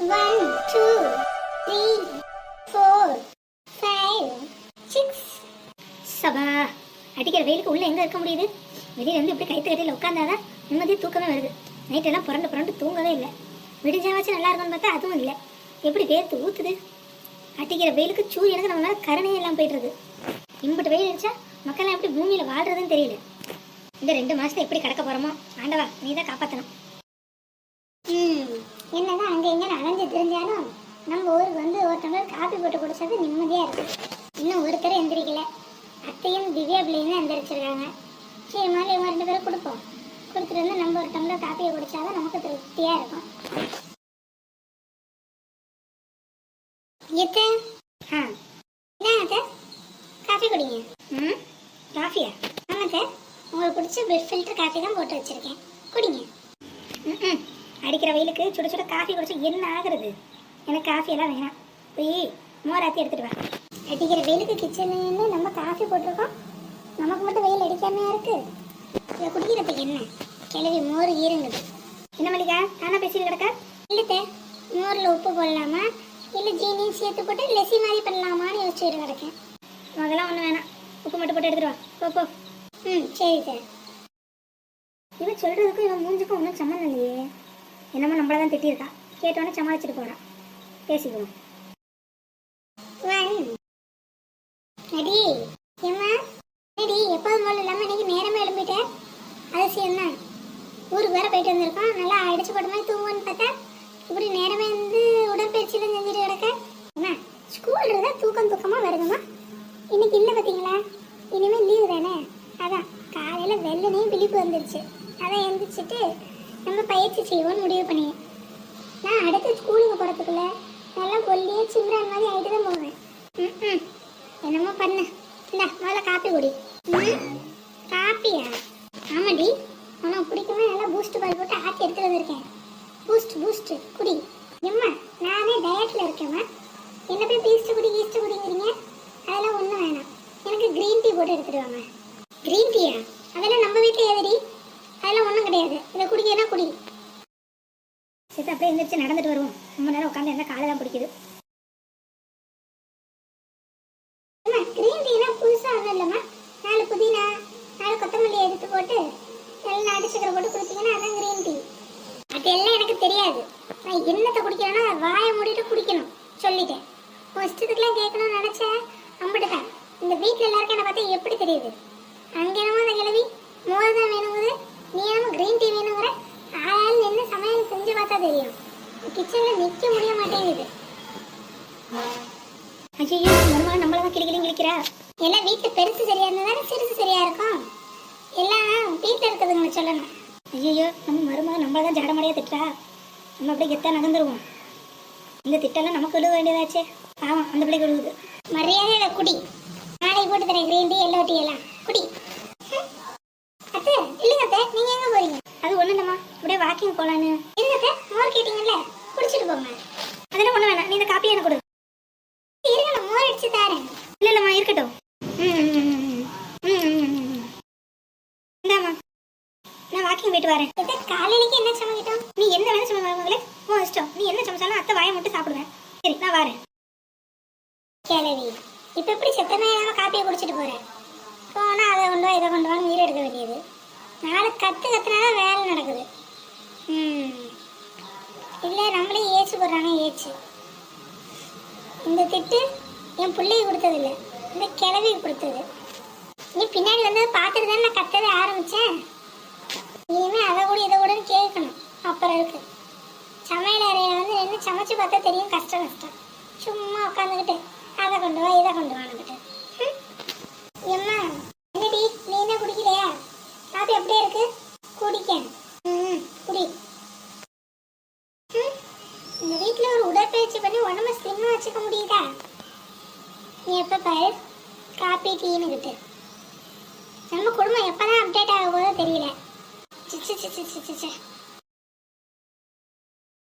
One two three four five six சபா அடிக்கிற வெயிலுக்கு உள்ள எங்க இருக்க முடியுது? வெளியில இருந்து இப்படி கைத்து கட்டியில் உட்காந்தாதான் நிம்மதி தூக்கமே வருது. நைட்டெல்லாம் புரண்டு புரண்டு தூங்கவே இல்லை. விடிஞ்சாவாச்சும் நல்லா இருக்கும்னு பார்த்தா அதுவும் இல்லை. எப்படி வேர்த்து ஊத்துது? அடிக்கிற வெயிலுக்கு சூரியனுக்கு நம்ம மேலே கருணையே எல்லாம் போயிடுறது. இம்புட்டு வெயில் அடிச்சா மக்கள்லாம் எப்படி பூமியில வாழ்றதுன்னு தெரியல. இந்த ரெண்டு மாசத்தை எப்படி கடக்க போறோமோ? ஆண்டவா நீ தான் காப்பாற்றணும் என்னதான் அங்கே எங்கே அலைஞ்சு தெரிஞ்சாலும் நம்ம ஊருக்கு வந்து ஒரு காப்பி போட்டு குடிச்சது நிம்மதியாக இருக்கு. இன்னும் ஒருத்தர் எந்திரிக்கல. அத்தையும் திவ்யா பிள்ளையும் தான் எந்திரிச்சிருக்காங்க. சரி மாதிரி இவங்க ரெண்டு பேரும் கொடுப்போம். கொடுத்துட்டு வந்து நம்ம ஒரு டம்ளர் காப்பியை குடிச்சாதான் நமக்கு திருப்தியாக இருக்கும். எத்த? ஆ. என்ன அத்தை? காஃபி குடிங்க. ம்? காஃபியா ஆமாம் சார் உங்களுக்கு பிடிச்ச பிரெட் ஃபில்டர் காஃபி தான் போட்டு வச்சுருக்கேன். குடிங்க. ம் ம். அடிக்கிற வெயிலுக்கு சுட சுட காஃபி குடிச்சு என்ன ஆகுறது? எனக்கு காஃபி எல்லாம் வேணாம். போய் மோராத்தி எடுத்துட்டு வா. அடிக்கிற வெயிலுக்கு கிச்சன்ல நம்ம காஃபி போட்டிருக்கோம். நமக்கு மட்டும் வெயில் அடிக்காமையா இருக்கு. இதை குடிக்கிறதுக்கு என்ன? கிளவி மோர் ஈருங்குது. என்ன மல்லிகா? நானா பேசிட்டு கிடக்க? இல்லைத்தே மோரில் உப்பு போடலாமா? இல்லை ஜீனியும் சேர்த்து போட்டு லெசி மாதிரி பண்ணலாமான்னு யோசிச்சுட்டு கிடக்கேன். அதெல்லாம் ஒன்றும் வேணாம். உப்பு மட்டும் போட்டு எடுத்துருவா போ போ. ம் சரி சார். இவன் சொல்கிறதுக்கும் இவன் மூஞ்சுக்கும் ஒன்றும் சம்மந்தம் இல்லையே. என்னமோ நம்மள தான் திட்டியிருக்கா. கேட்டோன்னே சமாளிச்சுட்டு போறான் பேசிக்குவோம். அடி ஏம்மா? அடி எப்போதும் போல இல்லாமல் இன்னைக்கு நேரமாக எழும்பிட்டேன் அதிசயம் தான் ஊருக்கு வேற போயிட்டு வந்திருக்கோம் நல்லா அடிச்சு போட்ட மாதிரி தூங்குவோன்னு பார்த்தா இப்படி நேரமே வந்து உடற்பயிற்சியில் செஞ்சுட்டு கிடக்க. அம்மா ஸ்கூல் இருந்தால் தூக்கம் தூக்கமாக வருதுமா இன்னைக்கு இல்லை பார்த்தீங்களா இனிமேல் லீவு தானே? அதான் காலையில் வெள்ளனையும் விழிப்பு வந்துருச்சு. அதான் எழுந்திரிச்சிட்டு நம்ம பயிற்சி செய்வோம்னு முடிவு பண்ணியேன் நான் அடுத்து ஸ்கூலுக்கு போகிறதுக்குள்ள நல்லா கொல்லியே சிம்ரான் மாதிரி ஆகிட்டு தான் போவேன். ம் என்னமோ பண்ணு. இந்த முதல்ல காப்பி குடி. காப்பியா? ஆமாடி. உனக்கு பிடிக்குமே? நல்லா பூஸ்ட் பால் போட்டு ஆட்டி எடுத்துகிட்டு வந்திருக்கேன். பூஸ்ட் பூஸ்ட் குடி. எம்மா நானே டயட்டில் இருக்கேம்மா. என்ன போய் பீஸ்ட் குடி ஈஸ்ட் குடிங்கிறீங்க? அதெல்லாம் ஒன்றும் வேணாம். எனக்கு க்ரீன் டீ போட்டு எடுத்துகிட்டு வாங்க க்ரீன் டீயா அதெல்லாம் நம்ம வீட்டில் ஏதடி கிடையாது இதை குடிக்கிறனா குடி. சரி அப்படியே எந்திரிச்சு நடந்துட்டு வருவோம். ரொம்ப நேரம் உட்காந்து இருந்தால் காலை தான் பிடிக்குது. அம்மா கிரீன் டீனா புதுசா ஒன்றும் இல்லைம்மா. நாலு புதினா நாலு கொத்தமல்லி எடுத்து போட்டு நல்ல நாட்டு சக்கரை போட்டு குடிச்சீங்கன்னா அதான் கிரீன் டீ அதெல்லாம் எனக்கு தெரியாது. நான் என்னத்தை குடிக்கிறேன்னா வாயை மூடிட்டு குடிக்கணும். சொல்லிட்டேன். உன் இஷ்டத்துக்குலாம் கேட்கணும்னு நினச்சேன் அம்பிட்டுதான். இந்த வீட்டில் எல்லாருக்கும் என்னை பார்த்தா எப்படி தெரியுது? அங்கே என்னமோ அந்த கிழவி மோர் தான் வேணுங்குது நீ ஏன் கிரீன் டீ வேணுங்கிற ஆளால் என்ன சமையல் செஞ்சு பார்த்தா தெரியும். கிச்சனில் நிற்க முடிய மாட்டேங்குது. ஐயோ மருமக நம்மள தான் கிளிக்கிளியும் கிளிக்கிறா எல்லாம் வீட்டு பெருசு சரியா இருந்தாலும் சிறுசு சரியா இருக்கும். எல்லாம் வீட்டில் இருக்குதுங்க சொல்லணும். ஐயோ நம்ம மருமக நம்மள தான் ஜாடமடையா திட்டுறா. நம்ம அப்படியே கெத்தா நகர்ந்துருவோம். இந்த திட்டெல்லாம் நமக்கு விழுக வேண்டியதாச்சே. ஆமாம் அந்த பிள்ளைக்கு விழுகுது மரியாதையில குடி. நாளைக்கு போட்டு தரேன் கிரீன் டீ எல்லோ டீ எல்லாம். குடி ஹம். அத்தை இல்லைங்க அத்தை நீங்க எங்க போறீங்க அது ஒன்றும் இல்லைம்மா அப்படியே வாக்கிங் போகலான்னு இருங்க மோர் கேட்டீங்கல்ல குடிச்சிட்டு போங்க. அதெல்லாம் ஒன்றும் வேணாம். நீ இந்த காப்பியை எனக்கு கொடு. இருங்க நான் மோர் அடிச்சு தரேன். இல்லை இல்லைம்மா இருக்கட்டும். இந்தாம்மா. நான் வாக்கிங் போயிட்டு வரேன். அத்தை காலையிலேக்கு என்ன சமைக்கிட்டோம்? நீ என்ன வேணும் சமைங்களே உன் இஷ்டம். நீ என்ன சமைச்சாலும் அத்தை வாயை மட்டும் சாப்பிடுவேன். சரி நான் வரேன். கிளவி இப்ப எப்படி செத்தமே இல்லாம காப்பியை குடிச்சிட்டு போறேன் போனா அதை கொண்டு வா இதை கொண்டு வாங்க உயிரை எடுக்க வேண்டியது. நாளை கத்து கத்துனாதான் வேலை நடக்குது. இல்லை நம்மளே ஏச்சு போடுறாங்க ஏச்சு. இந்த திட்டு என் பிள்ளைக்கு கொடுத்ததில்ல. இந்த கிழவி கொடுத்தது. நீ பின்னாடி வந்து பார்த்துட்டு தான் நான் கத்தவே ஆரம்பித்தேன் இனிமேல் அதை கூட இதை கூட கேட்கணும். அப்புறம் இருக்கு. சமையல் அறையில் வந்து நின்று சமைச்சு பார்த்தா தெரியும் கஷ்டம் கஷ்டம் சும்மா உட்காந்துக்கிட்டு அதை கொண்டு வா இதை கொண்டு வாங்கிட்டு ஹம். எம்மா என்னடி நீ என்ன குடிக்கலையா காப்பி அப்படியே இருக்கு. குடிக்கேன் ம் குடி ஹம். இந்த வீட்டில் ஒரு உடற்பயிற்சி பண்ணி உடம்ப ஸ்லிம்மாக வச்சுக்க முடியுதா நீ எப்போ பாரு? காப்பி டீனுக்கிட்டு நம்ம குடும்பம் எப்போதான் அப்டேட் ஆக போதோ தெரியல. சிச்சு சிச்சு சிச்சு சிச்சு